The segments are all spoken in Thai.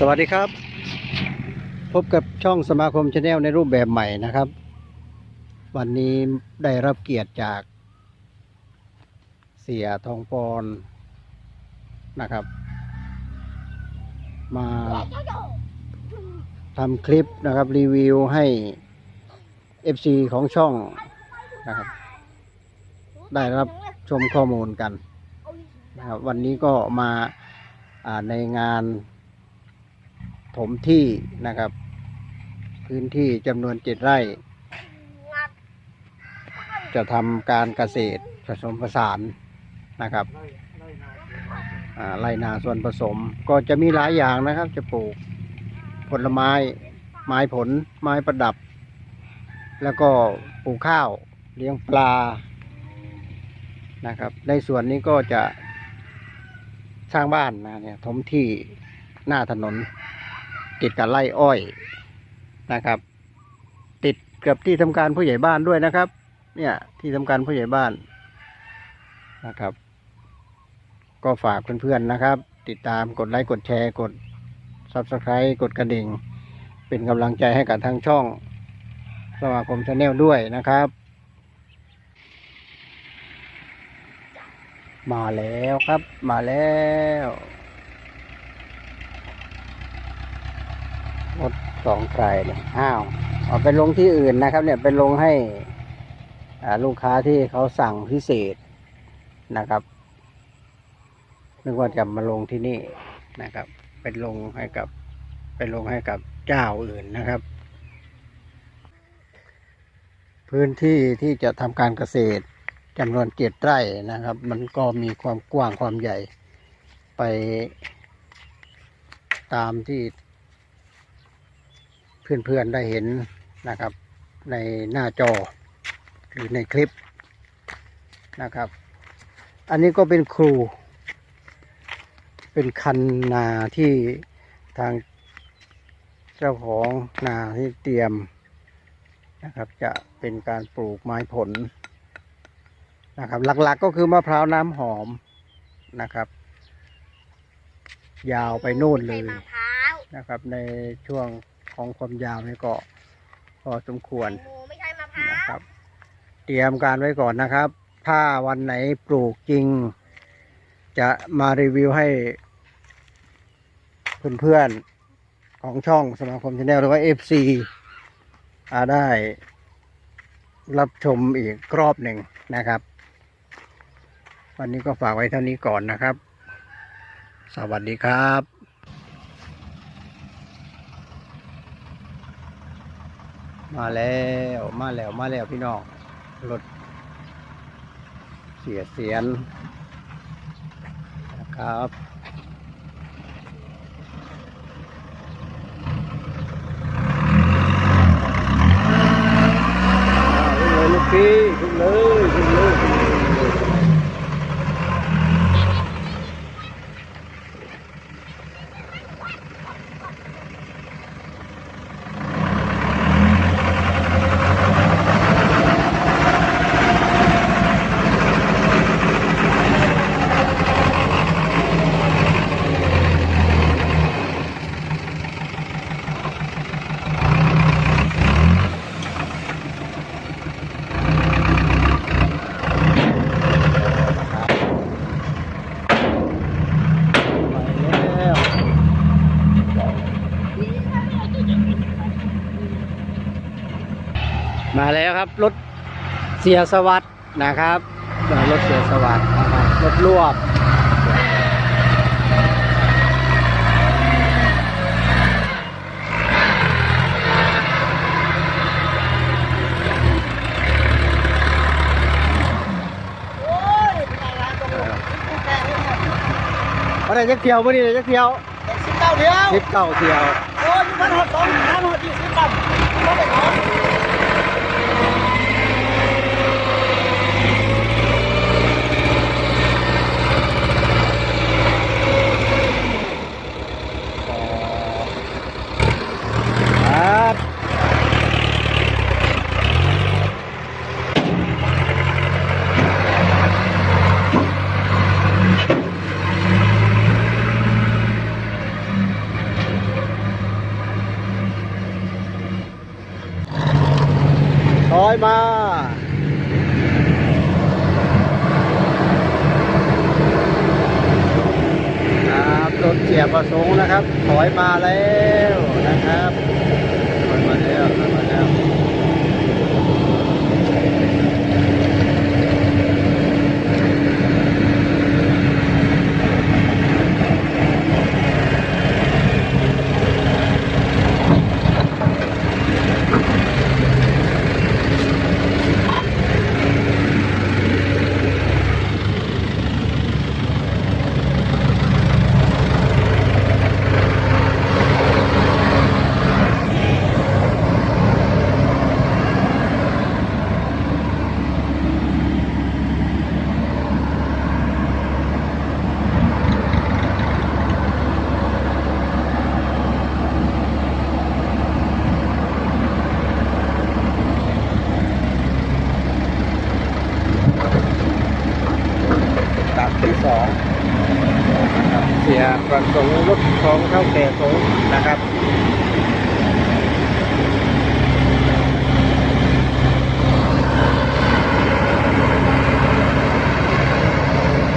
สวัสดีครับ พบกับช่องสมาคมชาแนลในรูปแบบใหม่นะครับ วันนี้ได้รับเกียรติจาก เสียทองปอนนะครับ มาทำคลิปนะครับรีวิวให้ FC ของช่องนะครับ ได้รับชมข้อมูลกันนะครับวันนี้ก็มาอ่าในงาน ถมที่นะครับ พื้นที่จำนวนเจ็ดไร่ จะทำการเกษตรผสมผสานนะครับไรนาส่วนผสมก็จะมีหลายอย่างนะครับ จะปลูกผลไม้ ไม้ผล ไม้ประดับ แล้วก็ปลูกข้าวเลี้ยงปลานะครับ ในส่วนนี้ก็จะสร้างบ้านนะเนี่ยถมที่หน้าถนน ติดกับไร่อ้อยนะครับ ติดกับที่ทำการผู้ใหญ่บ้านด้วยนะครับ เนี่ยที่ทำการผู้ใหญ่บ้านนะครับ ก็ฝากเพื่อนๆนะครับ ติดตามกดไลค์กดแชร์กด Subscribe กดกระดิ่ง เป็นกำลังใจให้กับทางช่องสมาคมชาแนลด้วยนะครับ มาแล้วครับมาแล้วรถ สองใครเลยอ้าวเอาไปลงที่อื่นนะครับ เนี่ยไปลงให้ลูกค้าที่เขาสั่งพิเศษนะครับนึกว่าจะมาลงที่นี่นะครับ เป็นลงให้กับเป็นลงให้กับเจ้าอื่นนะครับ พื้นที่ที่จะทำการเกษตรจำนวนเจ็ดไร่นะครับ มันก็มีความกว้างความใหญ่ไปตามที่ เพื่อนๆได้เห็นนะครับ ในหน้าจอหรือในคลิปนะครับ อันนี้ก็เป็นครู เป็นคันนาที่ทางเจ้าของนาที่เตรียมนะครับจะเป็นการปลูกไม้ผลนะครับ หลักๆก็คือมะพร้าวน้ำหอมนะครับ ยาวไปโน่นเลยมะพร้าวนะครับ ในช่วง ของความยาวนี่ก็พอสมควรแตงโมไม่ใช่มะพร้านะวครับ เตรียมการไว้ก่อนนะครับ ถ้าวันไหนปลูกจริง จะมารีวิวให้ เพื่อนๆของช่องสมาคมชาแนลหรือว่า FC อาได้รับชมอีกรอบหนึ่งนะครับ วันนี้ก็ฝากไว้เท่านี้ก่อนนะครับ สวัสดีครับ มาแล้วมาแล้วมาแล้วพี่น้องรถเสียเสียนนะครับอ้าลยลูกพี่ขึ้นเลยขึ้นเลยขึ้นเลยไปแล้ว มาแล้วครับรถเสียสวัสด์นะครับรถเสียสวัสด์นะครับรถรวบอะไรจักเที่ยวมื่อนี้จักเที่ยวสิบเก้าเดียวสิบเก้าเที่ยวโอ้ยมันหอดสองห้าหอดยี่สิบปั๊มเขาไปขอ ครับ อยมาครับรถเสียประสงค์นะครับ ถอยมาแล้วนะครับถอยมาแล้วถอยมาแล้ว ตับที่สองนะครับเสี ยประสงค์รถของเท่าแก่สงนะครับ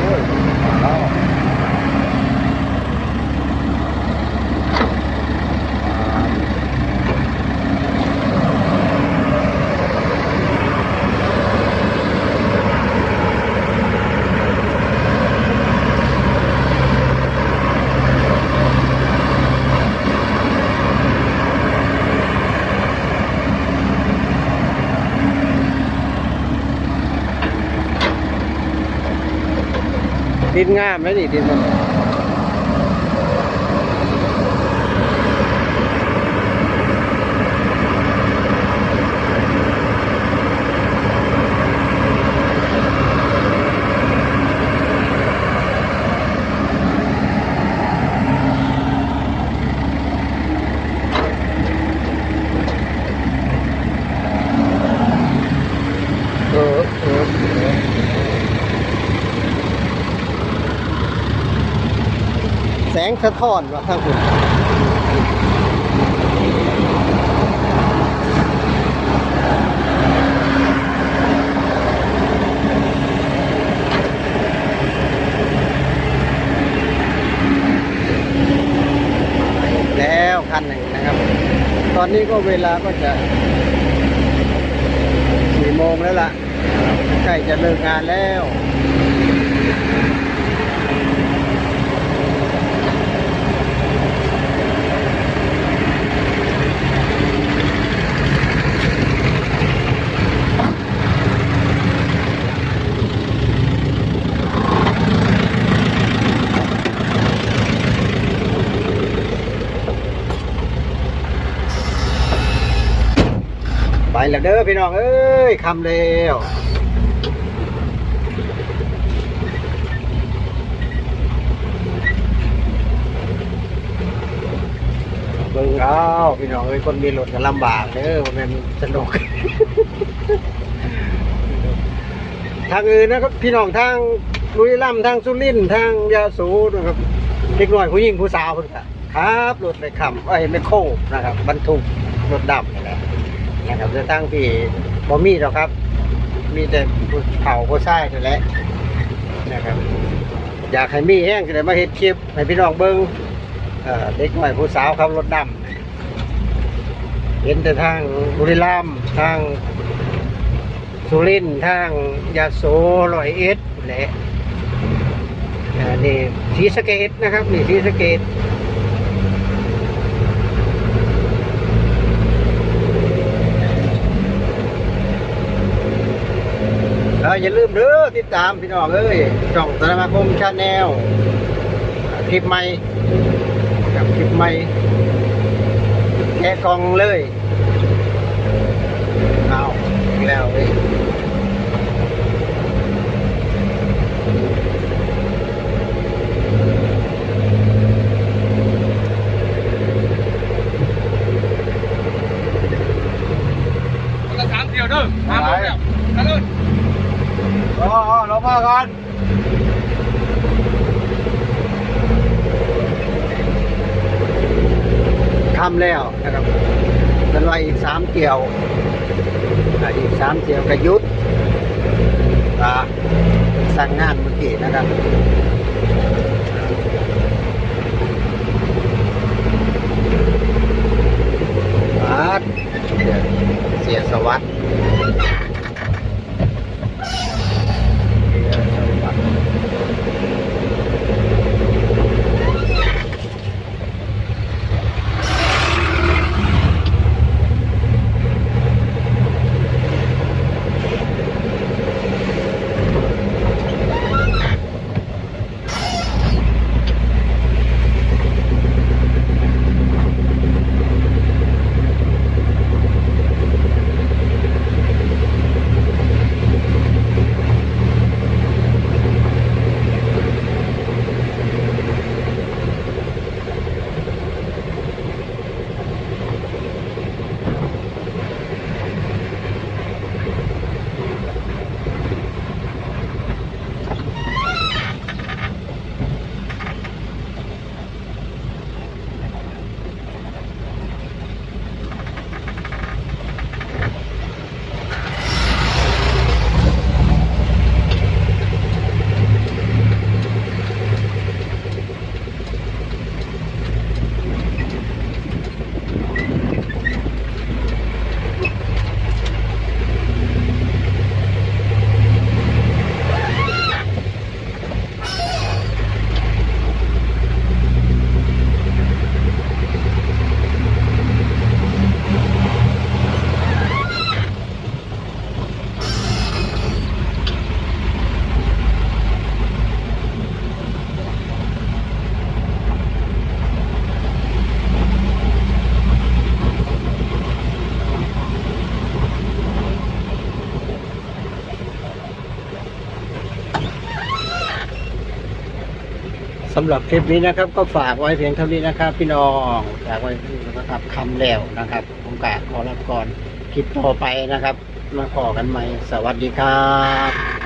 โอ้ยมาแล้ว ดินงามไหมนี่ดินมันเออเออเออ แส งสะท้อนว่าทางคุณแล้วคันหนึ่งนะครับ ตอนนี้ก็เวลาก็จะสี่โมงแล้วล่ะใกล้จะเลิกงานแล้ว แล้วเด้อพี่น้องเอ้ยคำเร็วเบิ่งเอาพี่น้องเอ้ยคนมีรถก็ลำบากเด้อมันเป็นสนุกทางอื่นนะครับพี่น้องทางบุรีรัมย์ทางสุรินทางยาสูนะครับเด็กน้อยผู้หญิงผู้สาวคนละครับรถไปขับไอ้ไม่โคบนะครับบรรทุกรถดำนี่แหละ นะครับจะตั้งที่บ่มีหรอกครับ มีแต่เผาผู้ชายนั่นแหละนะครับ อยากให้มีแห้งก็เลยมาเฮ็ดคลิปให้พี่น้องเบิ่งเอ่อเด็กน้อยผู้สาวขับรถดำเห็นแต่ทางบุรีรัมย์ทางสุรินทร์ทางยาโสร้อยเอ็ดแหละนี่ศรีสเกดนะครับนี่ศรีสเกด อออย่าลืมเด้อติดตามพี่น้องเอ้ยช่องสมาคมชาแนลคลิปใหม่กับคลิปใหม่แกะกองเลยเอาแล้วเอ้ย คนละสามเดียวเด้อสามเดียวแล้วนั่นเลย อ๋ออ๋อลงมาก่อน ที่ยวอีกสามเที่ยวกระยุดอ่าสั่งงานเมื่อกี้นะครับเสียสวัสดิ์เสียสวัสดิ์ำหรับคลิปนี้นะครับ ก็ฝากไว้เพียงเท่านี้นะครับ พี่น้องฝากไว้ที่นะครับคำแล้วนะครับ ผมกะขอรับก่อนคลิปต่อไปนะครับ มาขอกันใหม่ สวัสดีครับ